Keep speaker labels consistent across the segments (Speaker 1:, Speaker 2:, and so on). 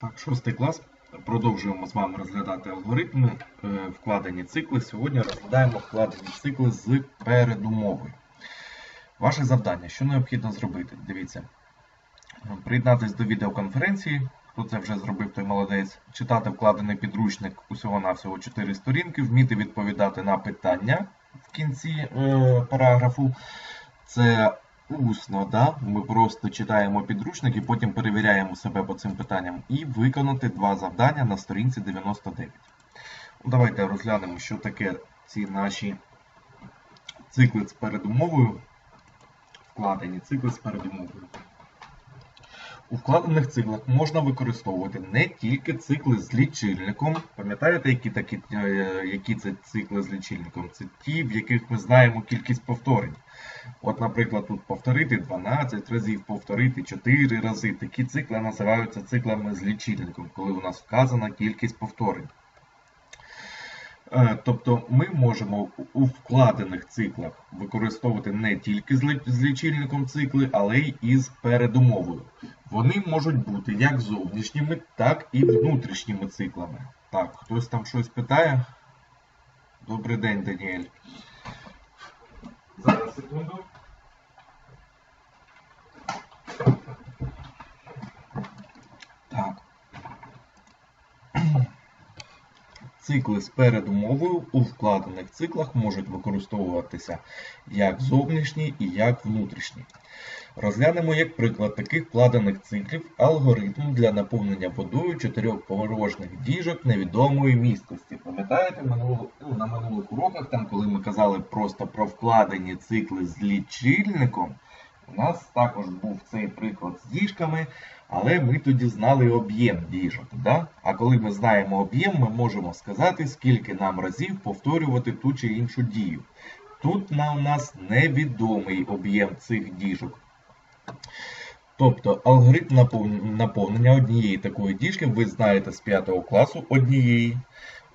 Speaker 1: Так, шостий клас. Продовжуємо з вами розглядати алгоритми, е, вкладені цикли. Сьогодні розглядаємо вкладені цикли з передумовою. Ваше завдання, що необхідно зробити? Дивіться. Приєднатись до відеоконференції. Хто це вже зробив, той молодець. Читати вкладений підручник усього-навсього 4 сторінки, вміти відповідати на питання в кінці е, параграфу. Це усно, да? ми просто читаємо підручник і потім перевіряємо себе по цим питанням. І виконати два завдання на сторінці 99. Ну, Давайте розглянемо, що таке ці наші цикли з передумовою. Вкладені цикли з передумовою. У вкладених циклах можна використовувати не тільки цикли з лічильником. Пам'ятаєте, які такі, е, які це цикли з лічильником? Це ті, в яких ми знаємо кількість повторень. От, наприклад, тут повторити 12 разів, повторити 4 рази. Такі цикли називаються циклами з лічильником, коли у нас вказана кількість повторень. Е, Тобто ми можемо у вкладених циклах використовувати не тільки з лічильником цикли, але й із передумовою. Вони можуть бути як зовнішніми, так і внутрішніми циклами. Так, хтось там щось питає? Добрий день, Даніель. Зараз секунду. Цикли з передумовою у вкладених циклах можуть використовуватися як зовнішні і як внутрішні. Розглянемо як приклад таких вкладених циклів алгоритм для наповнення водою чотирьох порожніх діжок невідомої місткості. Пам'ятаєте, ну, на минулих уроках, там, коли ми казали просто про вкладені цикли з лічильником, у нас також був цей приклад з діжками, але ми тоді знали об'єм діжок. Да? А коли ми знаємо об'єм, ми можемо сказати, скільки нам разів повторювати ту чи іншу дію. Тут на у нас невідомий об'єм цих діжок. Тобто алгоритм наповнення однієї такої діжки ви знаєте з 5 класу однієї.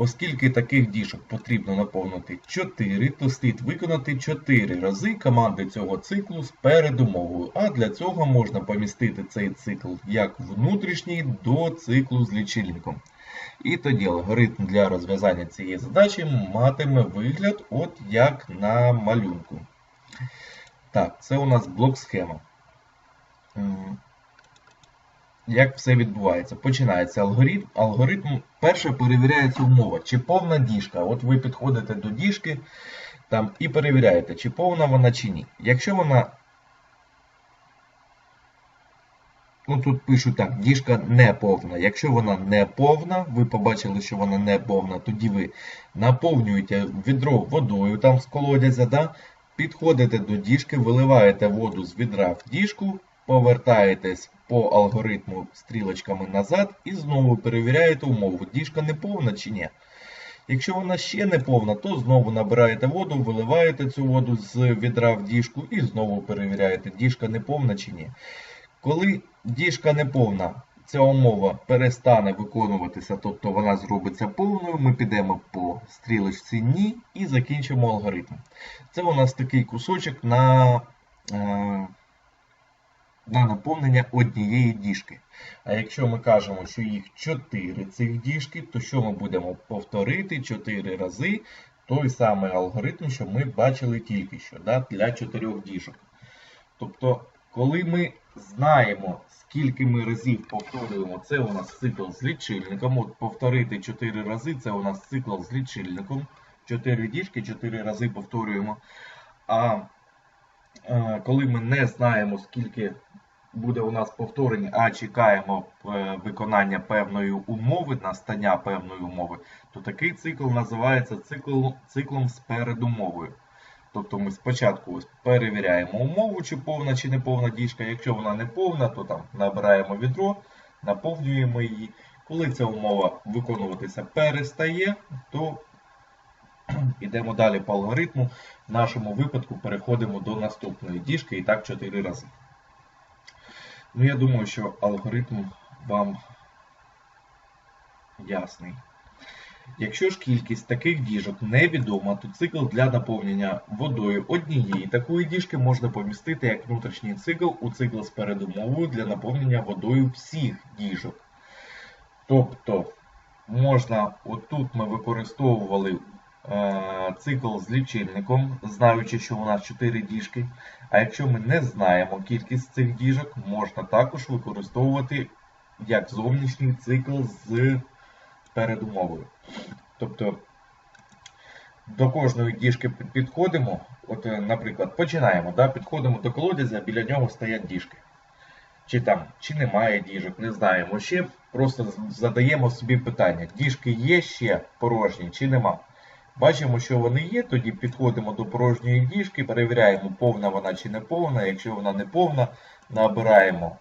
Speaker 1: Оскільки таких діжок потрібно наповнити 4, то слід виконати 4 рази команди цього циклу з передумовою. А для цього можна помістити цей цикл як внутрішній до циклу з лічильником. І тоді алгоритм для розв'язання цієї задачі матиме вигляд от як на малюнку. Так, це у нас блок схема. Як все відбувається? Починається алгоритм. Алгоритм перше перевіряється умова, чи повна діжка. От ви підходите до діжки там, і перевіряєте, чи повна вона чи ні. Якщо вона. Ну тут пишуть так, діжка не повна. Якщо вона не повна, ви побачили, що вона не повна, тоді ви наповнюєте відро водою там з колодязя, да? підходите до діжки, виливаєте воду з відра в діжку, повертаєтесь по алгоритму стрілочками назад і знову перевіряєте умову, діжка не повна чи ні. Якщо вона ще не повна, то знову набираєте воду, виливаєте цю воду з відра в діжку і знову перевіряєте, діжка не повна чи ні. Коли діжка не повна, ця умова перестане виконуватися, тобто вона зробиться повною, ми підемо по стрілочці ні і закінчимо алгоритм. Це у нас такий кусочок на, е, на наповнення однієї діжки. А якщо ми кажемо, що їх 4 цих діжки, то що ми будемо повторити 4 рази той самий алгоритм, що ми бачили тільки що да, для 4 діжок. Тобто, коли ми знаємо, скільки ми разів повторюємо, це у нас цикл з лічильником. От повторити 4 рази, це у нас цикл з лічильником. 4 діжки 4 рази повторюємо. А коли ми не знаємо, скільки буде у нас повторень, а чекаємо е, виконання певної умови, настання певної умови, то такий цикл називається цикл, циклом з передумовою. Тобто ми спочатку перевіряємо умову, чи повна, чи не повна діжка. Якщо вона не повна, то там набираємо відро, наповнюємо її. Коли ця умова виконуватися перестає, то йдемо далі по алгоритму. В нашому випадку переходимо до наступної діжки і так 4 рази. Ну, я думаю, що алгоритм вам ясний. Якщо ж кількість таких діжок невідома, то цикл для наповнення водою однієї такої діжки можна помістити як внутрішній цикл у цикл з передумовою для наповнення водою всіх діжок. Тобто можна, отут ми використовували цикл з лічильником, знаючи, що у нас 4 діжки. А якщо ми не знаємо кількість цих діжок, можна також використовувати як зовнішній цикл з передумовою. Тобто до кожної діжки підходимо, от, е, наприклад, починаємо, да, підходимо до колодязя, біля нього стоять діжки. Чи там, чи немає діжок, не знаємо ще. Просто задаємо собі питання: діжки є ще порожні чи нема. Бачимо, що вони є, тоді підходимо до порожньої діжки, перевіряємо, повна вона чи не повна. Якщо вона не повна, набираємо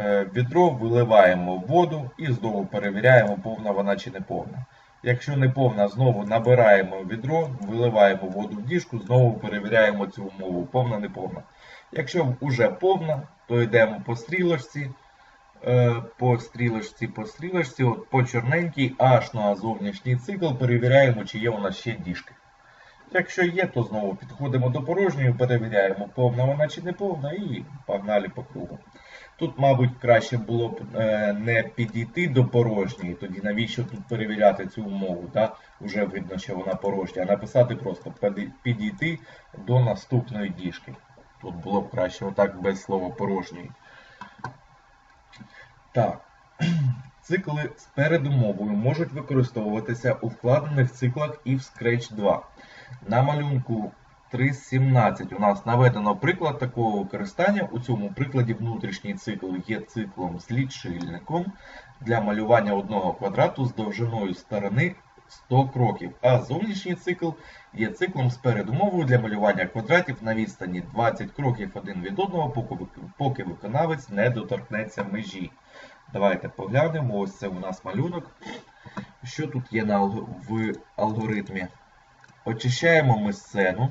Speaker 1: е, відро, виливаємо воду і знову перевіряємо, повна вона чи не повна. Якщо не повна, знову набираємо відро, виливаємо воду в діжку, знову перевіряємо цю умову, повна не повна. Якщо вже повна, то йдемо по стрілочці, по стрілочці, по стрілочці, от по чорненькій, аж на зовнішній цикл перевіряємо, чи є у нас ще діжки. Якщо є, то знову підходимо до порожньої, перевіряємо, повна вона чи не повна, і погнали по кругу. Тут, мабуть, краще було б е, не підійти до порожньої, тоді навіщо тут перевіряти цю умову, да? Уже видно, що вона порожня, а написати просто підійти до наступної діжки. Тут було б краще отак без слова порожньої. Так. Цикли з передумовою можуть використовуватися у вкладених циклах і в Scratch 2. На малюнку 3.17 у нас наведено приклад такого використання. У цьому прикладі внутрішній цикл є циклом з лічильником для малювання одного квадрату з довжиною сторони 100 кроків, а зовнішній цикл є циклом з передумовою для малювання квадратів на відстані 20 кроків один від одного, поки виконавець не доторкнеться межі. Давайте поглянемо. Ось це у нас малюнок. Що тут є на в алгоритмі? Очищаємо ми сцену.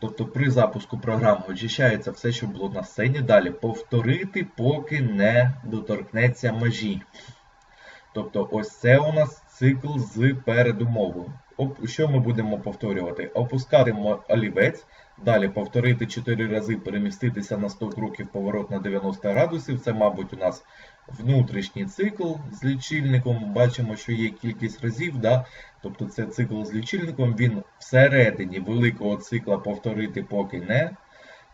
Speaker 1: Тобто при запуску програми очищається все, що було на сцені. Далі повторити, поки не доторкнеться межі. Тобто, ось це у нас цикл з передумовою. Що ми будемо повторювати? Опускаємо олівець, далі повторити 4 рази, переміститися на 100 кроків поворот на 90 градусів. Це, мабуть, у нас внутрішній цикл з лічильником. Бачимо, що є кількість разів. Да? Тобто це цикл з лічильником, він всередині великого цикла повторити поки не.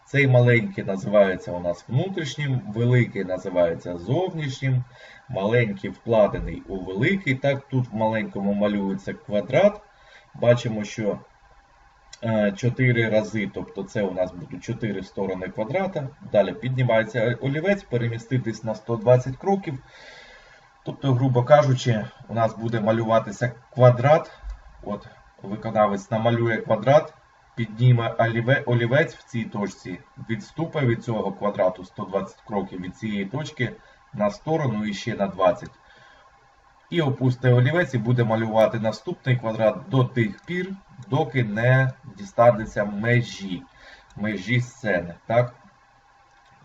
Speaker 1: Цей маленький називається у нас внутрішнім, великий називається зовнішнім, маленький вкладений у великий. Так, тут в маленькому малюється квадрат. Бачимо, що 4 рази, тобто це у нас будуть 4 сторони квадрата. Далі піднімається олівець, переміститись на 120 кроків. Тобто, грубо кажучи, у нас буде малюватися квадрат. От виконавець намалює квадрат, підніме олівець в цій точці, відступить від цього квадрату 120 кроків від цієї точки на сторону і ще на 20. І опустить олівець і буде малювати наступний квадрат до тих пір, доки не дістанеться межі, межі сцени. Так?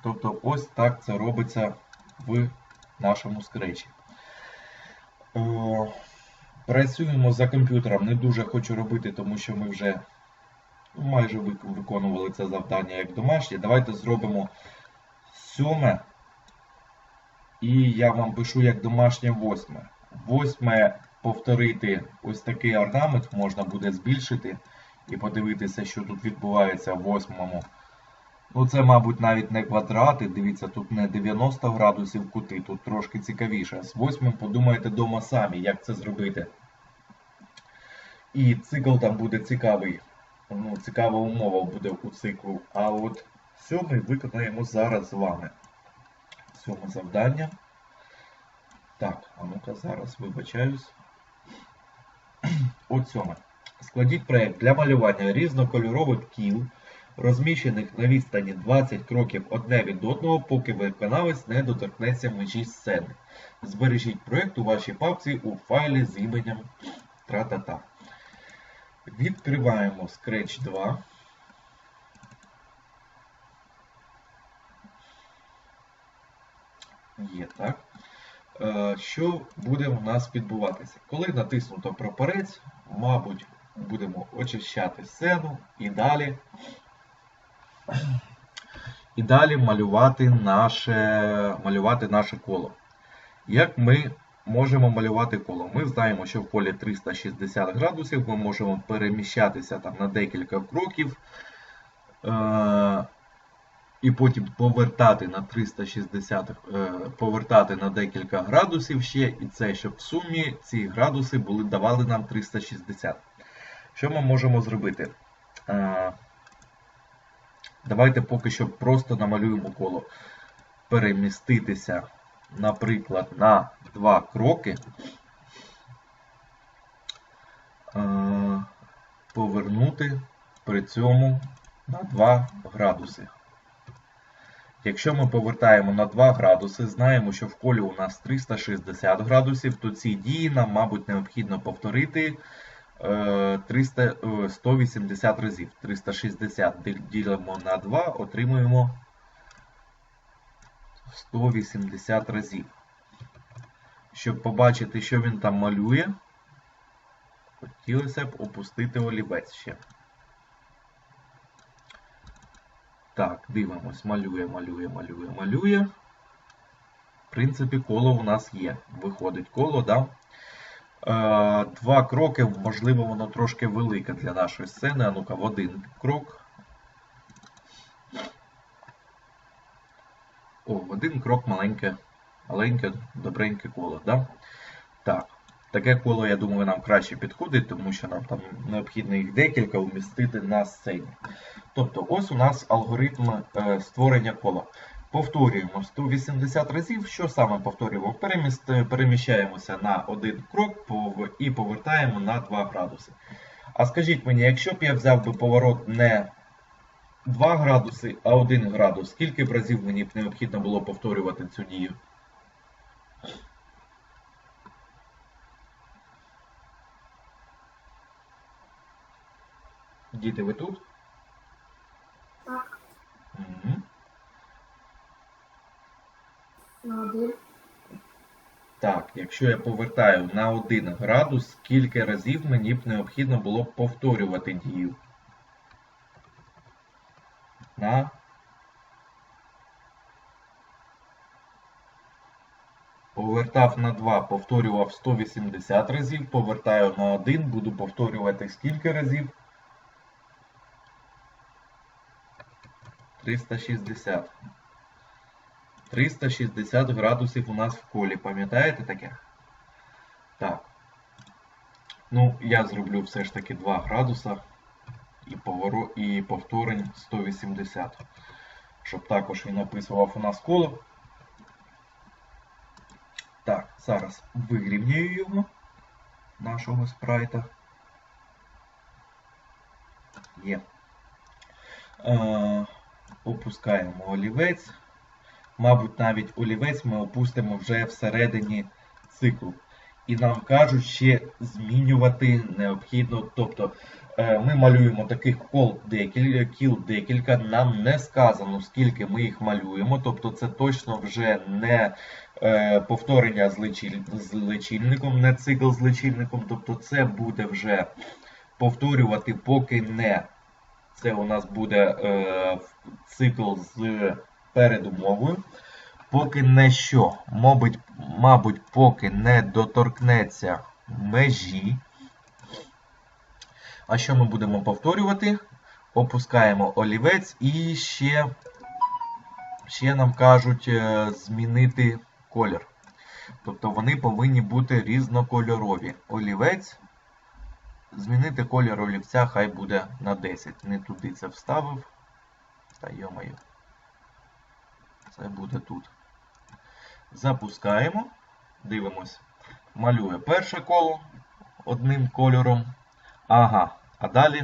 Speaker 1: Тобто ось так це робиться в нашому скречі. Працюємо за комп'ютером. Не дуже хочу робити, тому що ми вже ну, майже виконували це завдання як домашнє. Давайте зробимо сьоме. І я вам пишу як домашнє восьме. Восьме повторити ось такий орнамент можна буде збільшити і подивитися, що тут відбувається в восьмому. Ну, це, мабуть, навіть не квадрати. Дивіться, тут не 90 градусів кути, тут трошки цікавіше. З восьмим подумайте дома самі, як це зробити. І цикл там буде цікавий. Ну, цікава умова буде у циклу. А от сьомий виконаємо зараз з вами. Сьоме завдання. Так, а ну-ка зараз вибачаюсь. От сьоме. Складіть проєкт для малювання різнокольорових кіл, розміщених на відстані 20 кроків одне від одного, поки виконавець не доторкнеться межі сцени. Збережіть проєкт у вашій папці у файлі з іменем тра-та-та. Відкриваємо Scratch 2. Є так. Е, Що буде у нас відбуватися? Коли натиснуто прапорець, мабуть, будемо очищати сцену і далі, і далі малювати наше, малювати наше коло. Як ми можемо малювати коло? Ми знаємо, що в колі 360 градусів ми можемо переміщатися там на декілька кроків. І потім повертати на 360, е, повертати на декілька градусів ще, і це, щоб в сумі ці градуси були, давали нам 360. Що ми можемо зробити? Е, Давайте поки що просто намалюємо коло. Переміститися, наприклад, на 2 кроки. Е, Повернути при цьому на 2 градуси. Якщо ми повертаємо на 2 градуси, знаємо, що в колі у нас 360 градусів, то ці дії нам, мабуть, необхідно повторити е, 300, е, 180 разів. 360 ділимо на 2, отримуємо 180 разів. Щоб побачити, що він там малює, хотілося б опустити олівець ще. Так, дивимось, малює, малює, малює, малює. В принципі, коло у нас є. Виходить коло, да? Е, два кроки, можливо, воно трошки велике для нашої сцени. А ну-ка, в один крок. О, в один крок маленьке, маленьке, добреньке коло, да? Так. Таке коло, я думаю, нам краще підходить, тому що нам там необхідно їх декілька вмістити на сцені. Тобто, ось у нас алгоритм е, створення кола. Повторюємо 180 разів. Що саме повторюємо? Переміст, переміщаємося на один крок і повертаємо на 2 градуси. А скажіть мені, якщо б я взяв би поворот не 2 градуси, а 1 градус, скільки б разів мені б необхідно було повторювати цю дію? Діти, ви тут?
Speaker 2: Так,
Speaker 1: Мгм.
Speaker 2: на один.
Speaker 1: Так, якщо я повертаю на 1 градус, скільки разів мені б необхідно було б повторювати дію? На Повертав на 2, повторював 180 разів, повертаю на 1, буду повторювати скільки разів? 360. 360 градусів у нас в колі, пам'ятаєте таке? Так. Ну, я зроблю все ж таки 2 градуса і, поворо... і повторень 180. Щоб також він описував у нас коло. Так, зараз вирівняю його, нашого спрайта. Є. Е, опускаємо олівець. Мабуть, навіть олівець ми опустимо вже всередині циклу. І нам кажуть ще змінювати необхідно. Тобто е, ми малюємо таких кол декілька, кіл декілька, нам не сказано, скільки ми їх малюємо. Тобто це точно вже не е, повторення з, личильником, не цикл з личильником. Тобто це буде вже повторювати, поки не. Це у нас буде е, цикл з передумовою. Поки не що, мабуть, мабуть, поки не доторкнеться межі. А що ми будемо повторювати? Опускаємо олівець і ще, ще нам кажуть е, змінити колір. Тобто вони повинні бути різнокольорові. Олівець. Змінити колір олівця хай буде на 10. Не туди це вставив. Та йомаю. Це буде тут. Запускаємо. Дивимось. Малює перше коло одним кольором. Ага. А далі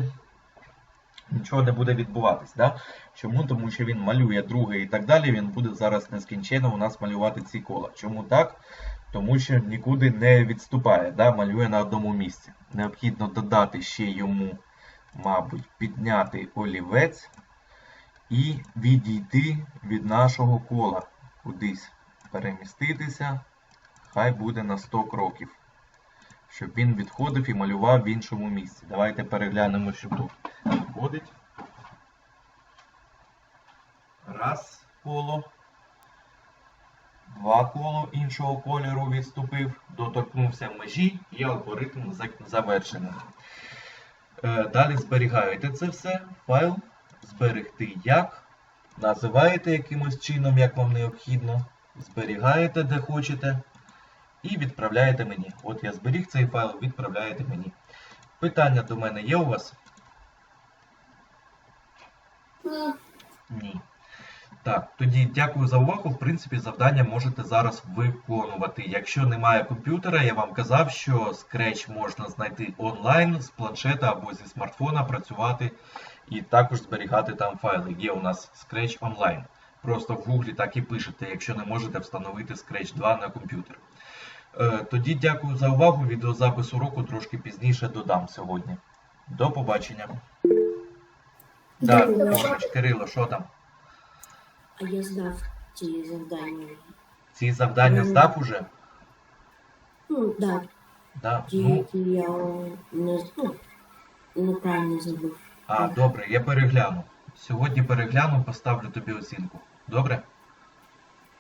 Speaker 1: нічого не буде відбуватись. Да? Чому? Тому що він малює друге і так далі. Він буде зараз нескінченно у нас малювати ці кола. Чому так? Тому що нікуди не відступає, да? малює на одному місці. Необхідно додати ще йому, мабуть, підняти олівець і відійти від нашого кола. Кудись переміститися. Хай буде на 100 кроків. Щоб він відходив і малював в іншому місці. Давайте переглянемо, що тут виходить. Раз коло. Два коло іншого кольору відступив, доторкнувся межі і алгоритм за- завершено. Е, Далі зберігаєте це все, файл, зберегти як, називаєте якимось чином, як вам необхідно, зберігаєте де хочете і відправляєте мені. От я зберіг цей файл, відправляєте мені. Питання до мене є у вас?
Speaker 2: Ні.
Speaker 1: Ні. Так, тоді дякую за увагу. В принципі, завдання можете зараз виконувати. Якщо немає комп'ютера, я вам казав, що Scratch можна знайти онлайн з планшета або зі смартфона, працювати і також зберігати там файли. Є у нас Scratch онлайн. Просто в Гуглі так і пишете, якщо не можете встановити Scratch 2 на комп'ютер. Е, Тоді дякую за увагу. Відеозапис уроку трошки пізніше додам сьогодні. До побачення. Так, Кирило, що там?
Speaker 3: А я здав ці завдання.
Speaker 1: Ці завдання
Speaker 3: Ну.
Speaker 1: здав уже?
Speaker 3: Ну, да,
Speaker 1: Да.
Speaker 3: ті,
Speaker 1: Ну,
Speaker 3: які я не, ну, неправильно забув.
Speaker 1: а, добре, я перегляну. Сьогодні перегляну, поставлю тобі оцінку. Добре?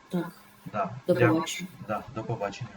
Speaker 3: Так,
Speaker 1: Да.
Speaker 3: до
Speaker 1: Дякую.
Speaker 3: побачення.
Speaker 1: Да, до побачення.